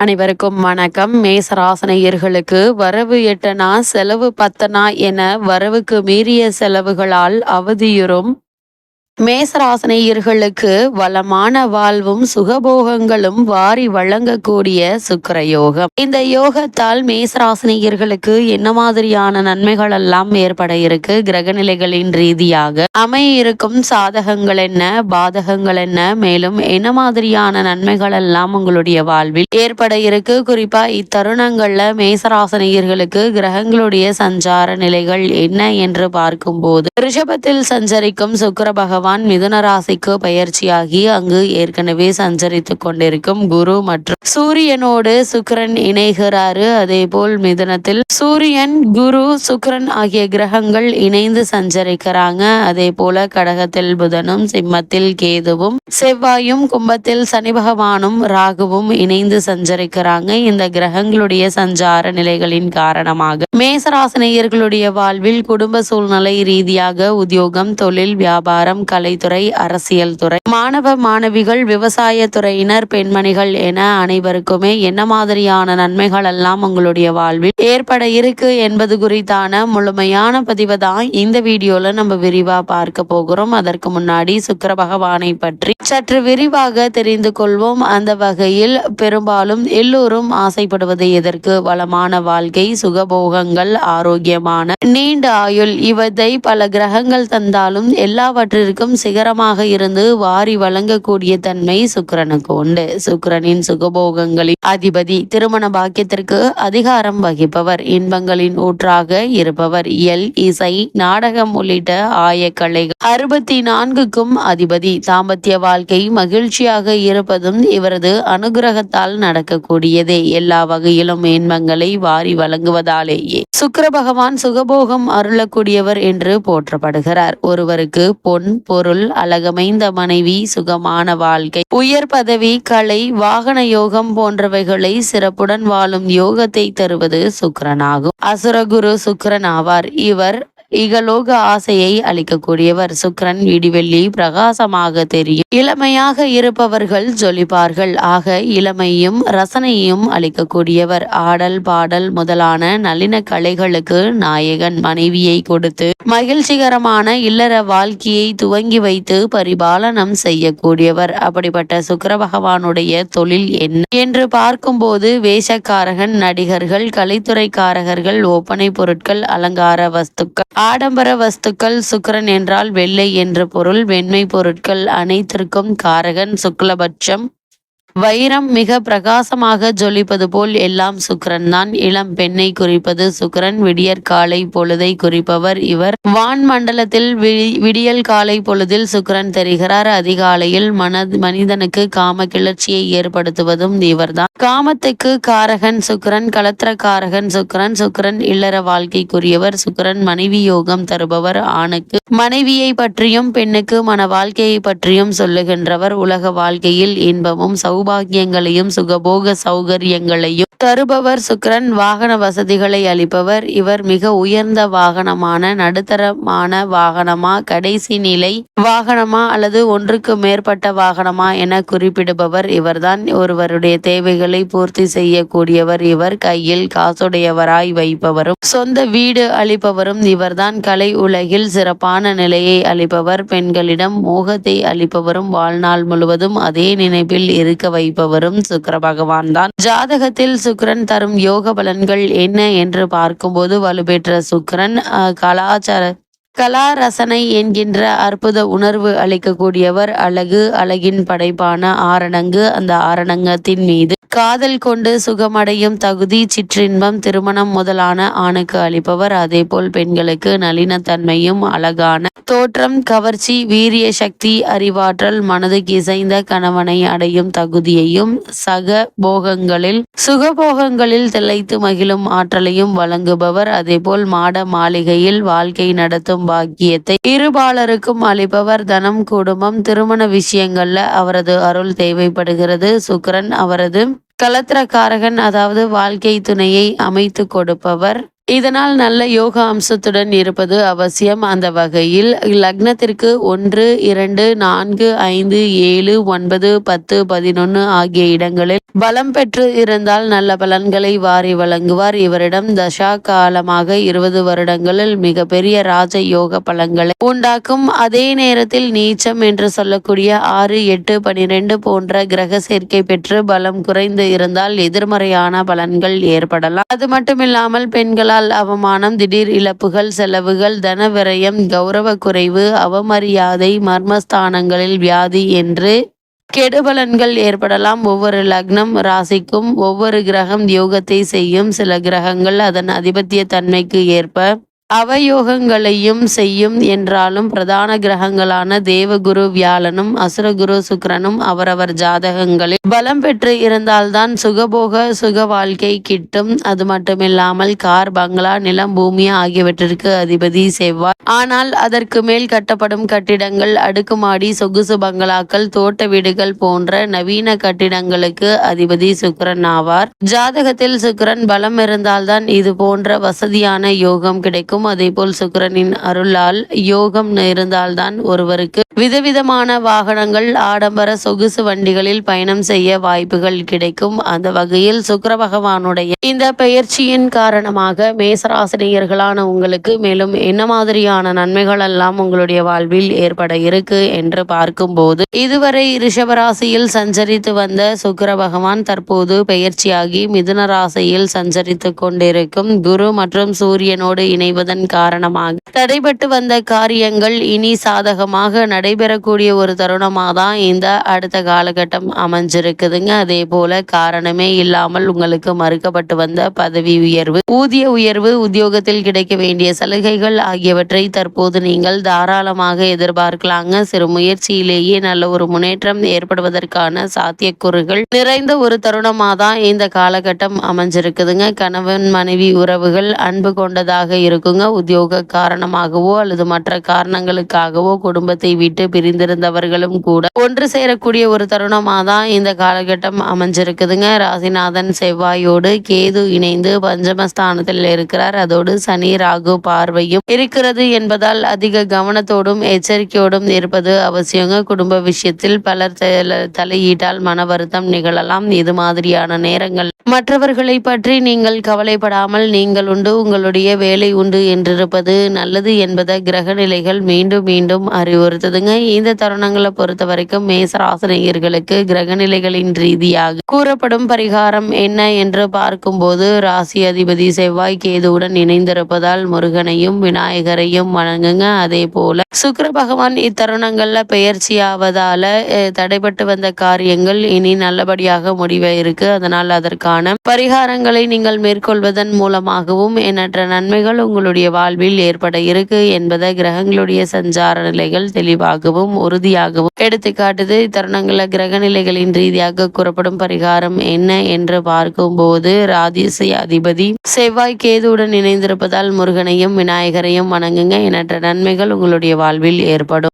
அனைவருக்கும் வணக்கம். மேசராசனையர்களுக்கு வரவு எட்டனா செலவு பத்தனா என வரவுக்கு மீறிய செலவுகளால் அவதியுறும் மேசராசனையர்களுக்கு வளமான வாழ்வும் சுகபோகங்களும் வாரி வழங்கக்கூடிய சுக்கர யோகம் இந்த யோகத்தால் மேசராசனையர்களுக்கு என்ன மாதிரியான நன்மைகள் எல்லாம் ஏற்பட இருக்கு? கிரகநிலைகளின் ரீதியாக அமைய இருக்கும் சாதகங்கள் என்ன? பாதகங்கள் என்ன? மேலும் என்ன மாதிரியான நன்மைகள் எல்லாம் உங்களுடைய வாழ்வில் ஏற்பட இருக்கு? குறிப்பா இத்தருணங்கள்ல மேசராசனையர்களுக்கு கிரகங்களுடைய சஞ்சார நிலைகள் என்ன என்று பார்க்கும்போது ரிஷபத்தில் சஞ்சரிக்கும் சுக்கர பகவான் பகவான் மிதுன ராசிக்கு பயிற்சியாகி அங்கு ஏற்கனவே சஞ்சரித்து கொண்டிருக்கும் குரு மற்றும் சூரியனோடு சுக்கரன் இணைகிறாரு. அதே போல் மிதுனத்தில் சூரியன் குரு சுக்கரன் ஆகிய கிரகங்கள் இணைந்து சஞ்சரிக்கிறாங்க. அதே போல கடகத்தில் புதனும் சிம்மத்தில் கேதுவும் செவ்வாயும் கும்பத்தில் சனி பகவானும் ராகுவும் இணைந்து சஞ்சரிக்கிறாங்க. இந்த கிரகங்களுடைய சஞ்சார நிலைகளின் காரணமாக மேசராசினியர்களுடைய வாழ்வில் குடும்ப சூழ்நிலை ரீதியாக உத்தியோகம் தொழில் வியாபாரம் கலைத்துறை அரசியல் துறை மாணவ மாணவிகள் விவசாய துறையினர் பெண்மணிகள் என அனைவருக்குமே என்ன மாதிரியான நன்மைகள் எல்லாம் உங்களுடைய வாழ்வில் ஏற்பட இருக்கு என்பது குறித்தான முழுமையான பதிவை தான் இந்த வீடியோல நம்ம விரிவா பார்க்க போகிறோம். அதற்கு முன்னாடி சுக்கர பகவானை பற்றி சற்று விரிவாக தெரிந்து கொள்வோம். அந்த வகையில் பெரும்பாலும் எல்லோரும் ஆசைப்படுவது எதற்கு? வளமான வாழ்க்கை சுகபோகங்கள் ஆரோக்கியமான நீண்ட ஆயுள் இவதை பல கிரகங்கள் தந்தாலும் எல்லாவற்றிற்கும் அனைவருக்கும் சிகரமாக இருந்து வாரி வழங்கக்கூடிய தன்மை சுக்கரனுக்கு உண்டு. சுக்கரனின் சுகபோகங்களின் அதிபதி திருமண பாக்கியத்திற்கு அதிகாரம் வகிப்பவர். இன்பங்களின் ஊற்றாக இருப்பவர். இயல் இசை நாடகம் உள்ளிட்ட ஆயக்கலைகள் அறுபத்தி நான்குக்கும் அதிபதி தாம்பத்திய வாழ்க்கை மகிழ்ச்சியாக இருப்பதும் இவரது அனுகிரகத்தால் நடக்கக்கூடியதே. எல்லா வகையிலும் இன்பங்களை வாரி வழங்குவதாலேயே. சுக்கர பகவான் சுகபோகம் அருளக்கூடியவர் என்று போற்றப்படுகிறார். ஒருவருக்கு பொன் பொருள் அழகமைந்த மனைவி சுகமான வாழ்க்கை உயர் பதவி கலை வாகன யோகம் போன்றவைகளை சிறப்புடன் வாழும் யோகத்தை தருவது சுக்கரனாகும். அசுரகுரு சுக்கரன் ஆவார். இவர் இகலோக ஆசையை அளிக்கக்கூடியவர். சுக்கரன் விடிவெள்ளி பிரகாசமாக தெரியும். இளமையாக இருப்பவர்கள் ஜொலிப்பார்கள். ஆக இளமையும் ரசனையும் அளிக்கக்கூடியவர். ஆடல் பாடல் முதலான நளின கலைகளுக்கு நாயகன். மனைவியை கொடுத்து மகிழ்ச்சிகரமான இல்லற வாழ்க்கையை துவங்கி வைத்து பரிபாலனம் செய்யக்கூடியவர். அப்படிப்பட்ட சுக்கர பகவானுடைய தொழில் என்ன? என்று பார்க்கும்போது வேஷக்காரகன் நடிகர்கள் கலைத்துறைக்காரகர்கள் ஒப்பனை பொருட்கள் அலங்கார வஸ்துக்கள் ஆடம்பர வஸ்துக்கள் சுக்கரன் என்றால் வெள்ளை என்று பொருள் வெண்மை பொருட்கள் அனைத்திற்கும் காரகன் சுக்லபட்சம். வைரம் மிக பிரகாசமாக ஜொலிப்பது போல் எல்லாம் சுக்கரன் தான். இளம் பெண்ணை குறிப்பது சுக்கரன். விடியற் காலை பொழுதை குறிப்பவர் இவர். வான் மண்டலத்தில் விடியல் காலை பொழுதில் சுக்கரன் தெரிகிறார். அதிகாலையில் மன மனிதனுக்கு காம கிளர்ச்சியை ஏற்படுத்துவதும் இவர்தான். காமத்துக்கு காரகன் சுக்கரன் கலத்திர காரகன் சுக்கரன் சுக்கரன் இல்லற வாழ்க்கைக்குரியவர் சுக்கரன் மனைவி யோகம் தருபவர் ஆணுக்கு. மனைவியை பற்றியும் பெண்ணுக்கு மன வாழ்க்கையை பற்றியும் சொல்லுகின்றவர். உலக வாழ்க்கையில் இன்பமும் சௌ சௌபாகியங்களையும் சுகபோக சௌகரியங்களையும் தருபவர் சுக்கரன். வாகன வசதிகளை அளிப்பவர். இவர் மிக உயர்ந்த வாகனமான நடுத்தரமான வாகனமா கடைசி நிலை வாகனமா அல்லது ஒன்றுக்கு மேற்பட்ட வாகனமா என குறிப்பிடுபவர். இவர்தான் ஒருவருடைய தேவைகளை பூர்த்தி செய்யக்கூடியவர். இவர் கையில் காசுடையவராய் வைப்பவரும் சொந்த வீடு அளிப்பவரும். இவர்தான் கலை உலகில் சிறப்பான நிலையை அளிப்பவர். பெண்களிடம் மோகத்தை அளிப்பவரும். வாழ்நாள் முழுவதும் அதே நினைப்பில் இருக்க வைப்பவரும் சுக்கர பகவான் தான். ஜாதகத்தில் சுக்கரன் தரும் யோக பலன்கள் என்ன என்று பார்க்கும்போது வலுப்பெற்ற சுக்கரன் கலாச்சார கலா ரசனை என்கின்ற அற்புத உணர்வு அளிக்கக்கூடியவர். அழகு அழகின் படைப்பான ஆரணங்கு அந்த ஆரணங்கத்தின் மீது காதல் கொண்டு சுகமடையும் தகுதி சிற்றின்பம் திருமணம் முதலான ஆணுக்கு அளிப்பவர். அதேபோல் பெண்களுக்கு நளினத்தன்மையும் அழகான தோற்றம் கவர்ச்சி வீரிய சக்தி அறிவாற்றல் மனதுக்கு இசைந்த கணவனை அடையும் தகுதியையும் சக போகங்களில் சுகபோகங்களில் திளைத்து மகிழும் ஆற்றலையும் வழங்குபவர். அதேபோல் மாட மாளிகையில் வாழ்க்கை நடத்தும் பாக்கியத்தை இருபாலருக்கும் அளிப்பவர். தனம் குடும்பம் திருமண விஷயங்கள்ல அவரது அருள் தேவைப்படுகிறது. சுக்கரன் அவரது கலத்திரக்காரகன் அதாவது வாழ்க்கை துணையை அமைத்து கொடுப்பவர். இதனால் நல்ல யோக அம்சத்துடன் இருப்பது அவசியம். அந்த வகையில் லக்னத்திற்கு ஒன்று இரண்டு நான்கு ஐந்து ஏழு ஒன்பது பத்து பதினொன்று ஆகிய இடங்களில் பலம் பெற்று இருந்தால் நல்ல பலன்களை வாரி வழங்குவார். இவரிடம் தசா காலமாக இருபது வருடங்களில் மிகப்பெரிய ராஜ யோக பலன்களை உண்டாக்கும். அதே நேரத்தில் நீச்சம் என்று சொல்லக்கூடிய ஆறு எட்டு பனிரெண்டு போன்ற கிரக சேர்க்கை பெற்று பலம் குறைந்து இருந்தால் எதிர்மறையான பலன்கள் ஏற்படலாம். அது மட்டுமில்லாமல் பெண்களால் அவமானம் திடீர் இழப்புகள் செலவுகள் தன விரயம் கௌரவ குறைவு அவமரியாதை மர்மஸ்தானங்களில் வியாதி என்று கெடுபலன்கள் ஏற்படலாம். ஒவ்வொரு லக்னம் ராசிக்கும் ஒவ்வொரு கிரகம் யோகத்தை செய்யும். சில கிரகங்கள் அதன் அதிபத்திய தன்மைக்கு ஏற்ப அவயோகங்களையும் செய்யும் என்றாலும் பிரதான கிரகங்களான தேவகுரு வியாழனும் அசுரகுரு சுக்கரனும் அவரவர் ஜாதகங்களில் பலம் பெற்று இருந்தால்தான் சுகபோக சுக வாழ்க்கை கிட்டும். அது மட்டுமில்லாமல் கார் பங்களா நிலம் பூமி ஆகியவற்றிற்கு அதிபதி செவ்வாய். ஆனால் அதற்கு மேல் கட்டப்படும் கட்டிடங்கள் அடுக்குமாடி சொகுசு பங்களாக்கள் தோட்ட வீடுகள் போன்ற நவீன கட்டிடங்களுக்கு அதிபதி சுக்கரன் ஆவார். ஜாதகத்தில் சுக்கரன் பலம் இருந்தால்தான் இது போன்ற வசதியான யோகம் கிடைக்கும். அதேபோல் சுக்கரனின் அருளால் யோகம் இருந்தால்தான் ஒருவருக்கு விதவிதமான வாகனங்கள் ஆடம்பர சொகுசு வண்டிகளில் பயணம் செய்ய வாய்ப்புகள் கிடைக்கும். அந்த வகையில் சுக்கர பகவானுடைய இந்த பெயர்ச்சியின் காரணமாக மேசராசினியர்களான உங்களுக்கு மேலும் என்ன மாதிரியான நன்மைகள் எல்லாம் உங்களுடைய வாழ்வில் ஏற்பட இருக்கு என்று பார்க்கும்போது இதுவரை ரிஷபராசியில் சஞ்சரித்து வந்த சுக்கர பகவான் தற்போது பெயர்ச்சியாகி மிதுன ராசியில் சஞ்சரித்து கொண்டிருக்கும். குரு மற்றும் சூரியனோடு இணைவதன் காரணமாக. தடைபட்டு வந்த காரியங்கள் இனி சாதகமாக நடைபெறக்கூடிய ஒரு தருணமாக தான் இந்த அடுத்த காலகட்டம் அமைஞ்சிருக்குதுங்க. அதே போல காரணமே இல்லாமல் உங்களுக்கு மறுக்கப்பட்டு வந்த பதவி உயர்வு ஊதிய உயர்வு உத்தியோகத்தில் கிடைக்க வேண்டிய சலுகைகள் ஆகியவற்றை தற்போது நீங்கள் தாராளமாக எதிர்பார்க்கலாங்க. சிறு முயற்சியிலேயே நல்ல ஒரு முன்னேற்றம் ஏற்படுவதற்கான சாத்தியக்கூறுகள் நிறைந்த ஒரு தருணமாக தான் இந்த காலகட்டம் அமைஞ்சிருக்குதுங்க. கணவன் மனைவி உறவுகள் அன்பு கொண்டதாக இருக்கும் இருக்குங்க உத்தியோக காரணமாகவோ அல்லது மற்ற காரணங்களுக்காகவோ குடும்பத்தை விட்டு பிரிந்திருந்தவர்களும் கூட ஒன்று சேரக்கூடிய ஒரு தருணமாக தான் இந்த காலகட்டம் அமைஞ்சிருக்குதுங்க. ராசிநாதன் செவ்வாயோடு கேது இணைந்து பஞ்சமஸ்தானத்தில் இருக்கிறார். அதோடு சனி ராகு பார்வையும் இருக்கிறது என்பதால் அதிக கவனத்தோடும் எச்சரிக்கையோடும் இருப்பது அவசியங்க. குடும்ப விஷயத்தில் பலர் தலையீட்டால் மன வருத்தம் நிகழலாம். இது மாதிரியான நேரங்கள் மற்றவர்களை பற்றி நீங்கள் கவலைப்படாமல் நீங்கள் உண்டு. உங்களுடைய வேலை உண்டு என்றிருப்பது நல்லது என்பதை கிரக நிலைகள் மீண்டும் மீண்டும் அறிவுறுத்துதுங்க. இந்த தருணங்களை பொறுத்த வரைக்கும் மேசராசினியர்களுக்கு கிரக நிலைகளின் ரீதியாக கூறப்படும் பரிகாரம் என்ன என்று பார்க்கும்போது ராசி அதிபதி செவ்வாய் கேதுவுடன் இணைந்திருப்பதால் முருகனையும் விநாயகரையும் வணங்குங்க. அதே போல சுக்கர பகவான் இத்தருணங்கள்ல பெயர்ச்சியாவதால தடைபட்டு வந்த காரியங்கள் இனி நல்லபடியாக முடிவே இருக்கு. அதனால் அதற்கான பரிகாரங்களை நீங்கள் மேற்கொள்வதன் மூலமாகவும் எண்ணற்ற நன்மைகள் உங்களுடைய வாழ்வில் ஏற்பட இருக்கு என்பதை கிரகங்களுடைய சஞ்சார நிலைகள் தெளிவாகவும் உறுதியாகவும் எடுத்துக்காட்டுது. இத்தருணங்களில் கிரக நிலைகளின் ரீதியாக கூறப்படும் பரிகாரம் என்ன என்று பார்க்கும்போது ராதிசை அதிபதி செவ்வாய் கேதுவுடன் இணைந்திருப்பதால் முருகனையும் விநாயகரையும் வணங்குங்க. எண்ணற்ற நன்மைகள் உங்களுடைய வாழ்வில் ஏற்படும்.